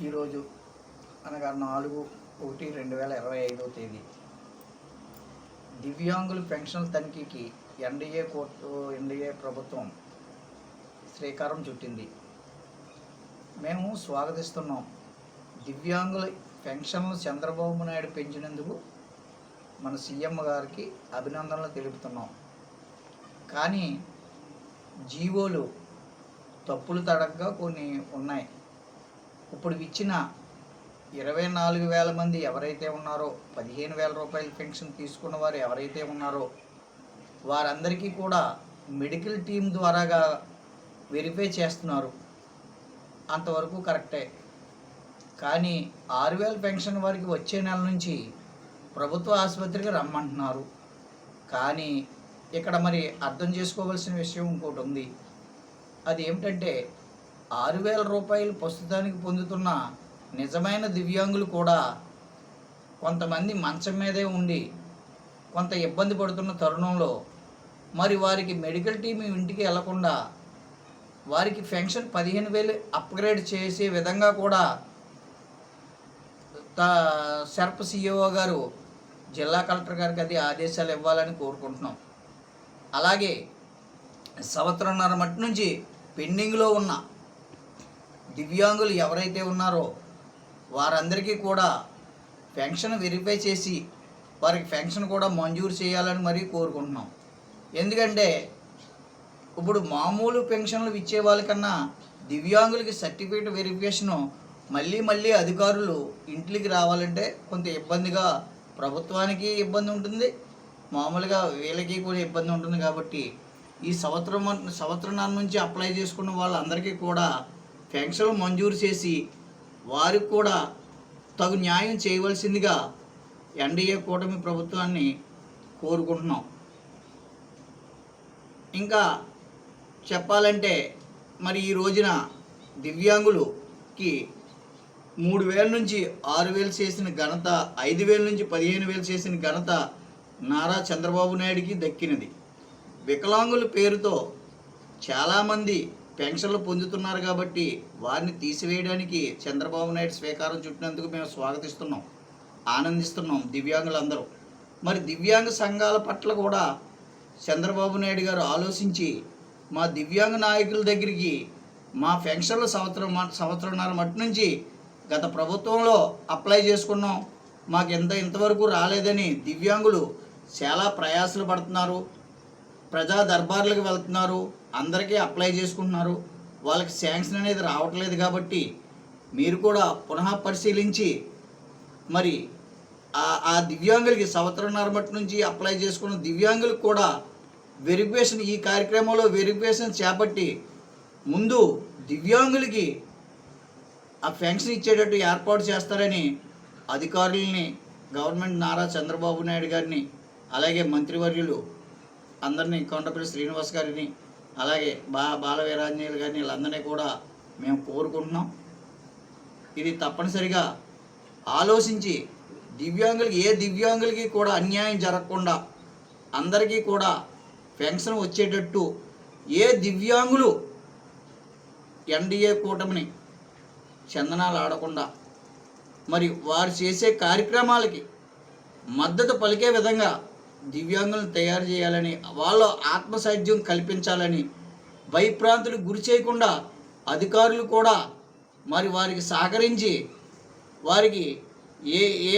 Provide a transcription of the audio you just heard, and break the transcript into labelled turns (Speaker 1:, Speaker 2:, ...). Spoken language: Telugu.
Speaker 1: ఈరోజు అనగా నాలుగు ఒకటి రెండు వేల ఇరవై ఐదో తేదీ. దివ్యాంగుల పెన్షన్ తనిఖీకి ఎన్డీఏ కోర్టు ఎన్డీఏ ప్రభుత్వం శ్రీకారం చుట్టింది. మేము స్వాగతిస్తున్నాం. దివ్యాంగుల పెన్షన్లు చంద్రబాబు నాయుడు పెంచినందుకు మన సీఎం గారికి అభినందనలు తెలుపుతున్నాం. కానీ జీవోలు తప్పులు తడగ్గా కొన్ని ఉన్నాయి. ఇప్పుడు ఇచ్చిన ఇరవై నాలుగు వేల మంది ఎవరైతే ఉన్నారో పదిహేను వేల రూపాయల పెన్షన్ తీసుకున్న వారు ఎవరైతే ఉన్నారో వారందరికీ కూడా మెడికల్ టీం ద్వారాగా వెరిఫై చేస్తున్నారు. అంతవరకు కరెక్టే. కానీ ఆరు వేల పెన్షన్ వారికి వచ్చే నెల నుంచి ప్రభుత్వ ఆసుపత్రికి రమ్మంటున్నారు. కానీ ఇక్కడ మరి అర్థం చేసుకోవాల్సిన విషయం ఇంకోటి ఉంది. అది ఏమిటంటే ఆరు వేల రూపాయలు ప్రస్తుతానికి పొందుతున్న నిజమైన దివ్యాంగులు కూడా కొంతమంది మంచం మీదే ఉండి కొంత ఇబ్బంది పడుతున్న తరుణంలో మరి వారికి మెడికల్ టీం ఇంటికి వెళ్ళకుండా వారికి పెన్షన్ పదిహేను వేలు అప్గ్రేడ్ చేసే విధంగా కూడా సర్ప సిఇఓ గారు జిల్లా కలెక్టర్ గారికి అది ఆదేశాలు ఇవ్వాలని కోరుకుంటున్నాం. అలాగే సంవత్సరంన్నర మట్టి నుంచి పెండింగ్లో ఉన్న దివ్యాంగులు ఎవరైతే ఉన్నారో వారందరికీ కూడా పెన్షన్ వెరిఫై చేసి వారికి పెన్షన్ కూడా మంజూరు చేయాలని మరీ కోరుకుంటున్నాం. ఎందుకంటే ఇప్పుడు మామూలు పెన్షన్లు ఇచ్చే వాళ్ళకన్నా దివ్యాంగులకి సర్టిఫికేట్ వెరిఫికేషను మళ్ళీ మళ్ళీ అధికారులు ఇంటికి రావాలంటే కొంత ఇబ్బందిగా ప్రభుత్వానికి ఇబ్బంది ఉంటుంది. మామూలుగా వీళ్ళకి కూడా ఇబ్బంది ఉంటుంది కాబట్టి ఈ సంవత్సరం సంవత్సరం నుంచి అప్లై చేసుకున్న వాళ్ళందరికీ కూడా పెన్షన్లు మంజూరు చేసి వారికి కూడా తగు న్యాయం చేయవలసిందిగా ఎన్డీఏ కూటమి ప్రభుత్వాన్ని కోరుకుంటున్నాం. ఇంకా చెప్పాలంటే మరి ఈ రోజున దివ్యాంగులుకి మూడు వేల నుంచి ఆరు వేలు చేసిన ఘనత ఐదు వేల నుంచి పదిహేను వేలు చేసిన ఘనత నారా చంద్రబాబు నాయుడికి దక్కినది. వికలాంగుల పేరుతో చాలామంది పెన్షన్లు పొందుతున్నారు కాబట్టి వారిని తీసివేయడానికి చంద్రబాబు నాయుడు స్వీకారం చుట్టినందుకు మేము స్వాగతిస్తున్నాం ఆనందిస్తున్నాం దివ్యాంగులందరూ. మరి దివ్యాంగ సంఘాల పట్ల కూడా చంద్రబాబు నాయుడు గారు ఆలోచించి మా దివ్యాంగ నాయకుల దగ్గరికి మా పెన్షన్లు సంవత్సరం సంవత్సరంన్నర మట్టి నుంచి గత ప్రభుత్వంలో అప్లై చేసుకున్నాం. మాకు ఎంత ఇంతవరకు రాలేదని దివ్యాంగులు చాలా ప్రయాసలు పడుతున్నారు. ప్రజా దర్బార్లకు వెళ్తున్నారు అందరికీ అప్లై చేసుకుంటున్నారు. వాళ్ళకి శాంక్షన్ అనేది రావట్లేదు కాబట్టి మీరు కూడా పునః పరిశీలించి మరి ఆ దివ్యాంగులకి సంవత్సరంన్నర నుంచి అప్లై చేసుకున్న దివ్యాంగులకు కూడా వెరిఫికేషన్ ఈ కార్యక్రమంలో వెరిఫికేషన్ చేపట్టి ముందు దివ్యాంగులకి ఆ పెన్షన్ ఇచ్చేటట్టు ఏర్పాటు చేస్తారని అధికారులని గవర్నమెంట్ నారా చంద్రబాబు నాయుడు గారిని అలాగే మంత్రివర్యులు అందరినీ కొండపల్లి శ్రీనివాస్ గారిని అలాగే బా బాల గారిని వీళ్ళందరినీ కూడా మేము కోరుకుంటున్నాం. ఇది తప్పనిసరిగా ఆలోచించి దివ్యాంగులకి ఏ దివ్యాంగులకి కూడా అన్యాయం జరగకుండా అందరికీ కూడా పెన్షన్ వచ్చేటట్టు ఏ దివ్యాంగులు ఎన్డీఏ కూటమిని చందనాలు ఆడకుండా మరి వారు చేసే కార్యక్రమాలకి మద్దతు పలికే విధంగా దివ్యాంగులను తయారు చేయాలని వాళ్ళ ఆత్మసాధ్యం కల్పించాలని భయప్రాంతులకు గురి చేయకుండా అధికారులు కూడా మరి వారికి సహకరించి వారికి ఏ ఏ